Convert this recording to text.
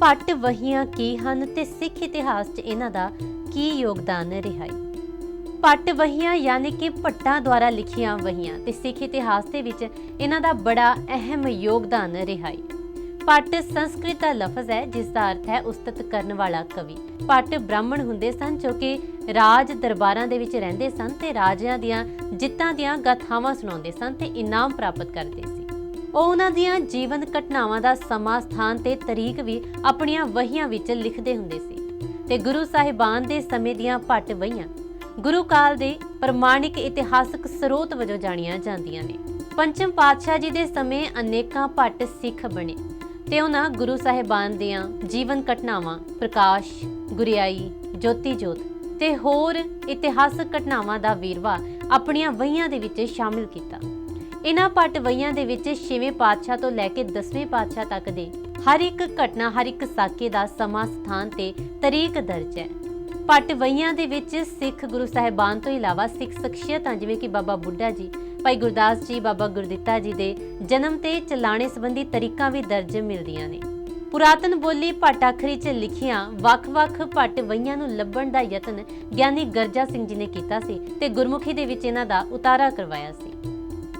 ਭੱਟ ਵਹੀਆਂ ਕੀ ਹਨ ਤੇ ਸਿੱਖ ਇਤਿਹਾਸ 'ਚ ਇਹਨਾਂ ਦਾ ਕੀ ਯੋਗਦਾਨ ਰਿਹਾ ਹੈ ਭੱਟ ਵਹੀਆਂ ਯਾਨੀ ਕਿ ਭੱਟਾਂ ਦੁਆਰਾ ਲਿਖੀਆਂ ਵਹੀਆਂ ਤੇ ਸਿੱਖ ਇਤਿਹਾਸ ਦੇ ਵਿੱਚ ਇਹਨਾਂ ਦਾ ਬੜਾ ਅਹਿਮ ਯੋਗਦਾਨ ਰਿਹਾ ਹੈ ਪੱਟ ਸੰਸਕ੍ਰਿਤ ਦਾ ਲਫ਼ਜ਼ ਹੈ, ਜਿਸ ਦਾ ਅਰਥ ਹੈ ਉਸਤਤ ਕਰਨ ਵਾਲਾ ਕਵੀ। ਭੱਟ ਬ੍ਰਾਹਮਣ ਹੁੰਦੇ ਸਨ ਜੋ ਕਿ ਰਾਜ ਦਰਬਾਰਾਂ ਦੇ ਵਿੱਚ ਰਹਿੰਦੇ ਸਨ ਤੇ ਰਾਜਿਆਂ ਦੀਆਂ ਜਿੱਤਾਂ ਦੀਆਂ ਗਾਥਾਵਾਂ ਸੁਣਾਉਂਦੇ ਸਨ ਤੇ ਇਨਾਮ ਪ੍ਰਾਪਤ ਕਰਦੇ ਸੀ। ਉਹ ਉਹਨਾਂ ਦੀਆਂ ਜੀਵਨ ਘਟਨਾਵਾਂ ਦਾ ਸਮਾਂ, ਸਥਾਨ ਤੇ ਤਰੀਕ ਵੀ ਆਪਣੀਆਂ ਵਹੀਆਂ ਵਿੱਚ ਲਿਖਦੇ ਹੁੰਦੇ ਸੀ ਤੇ ਗੁਰੂ ਸਾਹਿਬਾਨ ਦੇ ਸਮੇਂ ਦੀਆਂ ਭੱਟ ਵਹੀਆਂ ਗੁਰੂ ਕਾਲ ਦੇ ਪ੍ਰਮਾਣਿਕ ਇਤਿਹਾਸਕ ਸਰੋਤ ਵਜੋਂ ਜਾਣੀਆਂ ਜਾਂਦੀਆਂ ਨੇ। ਪੰਚਮ ਪਾਤਸ਼ਾਹ ਜੀ ਦੇ ਸਮੇਂ ਅਨੇਕਾਂ ਭੱਟ ਸਿੱਖ ਬਣੇ ਤੇ ਉਹਨਾਂ ਗੁਰੂ ਸਾਹਿਬਾਨ ਦੀਆਂ ਜੀਵਨ ਘਟਨਾਵਾਂ ਪ੍ਰਕਾਸ਼, ਗੁਰਿਆਈ, ਜੋਤੀ ਜੋਤ ਤੇ ਹੋਰ ਇਤਿਹਾਸਕ ਘਟਨਾਵਾਂ ਦਾ ਵੇਰਵਾ ਆਪਣੀਆਂ ਵਹੀਆਂ ਦੇ ਵਿੱਚ ਸ਼ਾਮਿਲ ਕੀਤਾ। ਇਹਨਾਂ ਪੱਟ ਵਹੀਆਂ ਦੇ ਵਿੱਚ ਛੇਵੇਂ ਪਾਤਸ਼ਾਹ ਤੋਂ ਲੈ ਕੇ 10ਵੇਂ ਪਾਤਸ਼ਾਹ ਤੱਕ ਦੇ ਹਰ ਇੱਕ ਘਟਨਾ, ਹਰ ਇੱਕ ਸਾਕੇ ਦਾ ਸਮਾਂ, ਸਥਾਨ ਤੇ ਤਰੀਕ ਦਰਜ ਹੈ। ਪੱਟ ਦੇ ਵਿੱਚ ਸਿੱਖ ਗੁਰੂ ਸਾਹਿਬਾਨ ਤੋਂ ਇਲਾਵਾ ਸਿੱਖ ਸ਼ਖਸੀਅਤਾਂ ਜਿਵੇਂ ਕਿ ਬਾਬਾ ਬੁੱਢਾ ਜੀ, ਭਾਈ ਗੁਰਦਾਸ ਜੀ, ਬਾਬਾ ਗੁਰਦਿੱਤਾ ਜੀ ਦੇ ਜਨਮ ਤੇ ਚਲਾਣੇ ਸੰਬੰਧੀ ਤਰੀਕਾਂ ਵੀ ਦਰਜ ਮਿਲਦੀਆਂ ਨੇ। ਪੁਰਾਤਨ ਬੋਲੀ ਪਟਾਖਰੀ 'ਚ ਲਿਖੀਆਂ ਵੱਖ-ਵੱਖ ਪੱਟ ਵਹੀਆਂ ਨੂੰ ਲੱਭਣ ਦਾ ਯਤਨ ਗਿਆਨੀ ਗਰਜਾ ਸਿੰਘ ਜੀ ਨੇ ਕੀਤਾ ਸੀ ਤੇ ਗੁਰਮੁਖੀ ਦੇ ਵਿੱਚ ਇਹਨਾਂ ਦਾ ਉਤਾਰਾ ਕਰਵਾਇਆ ਸੀ।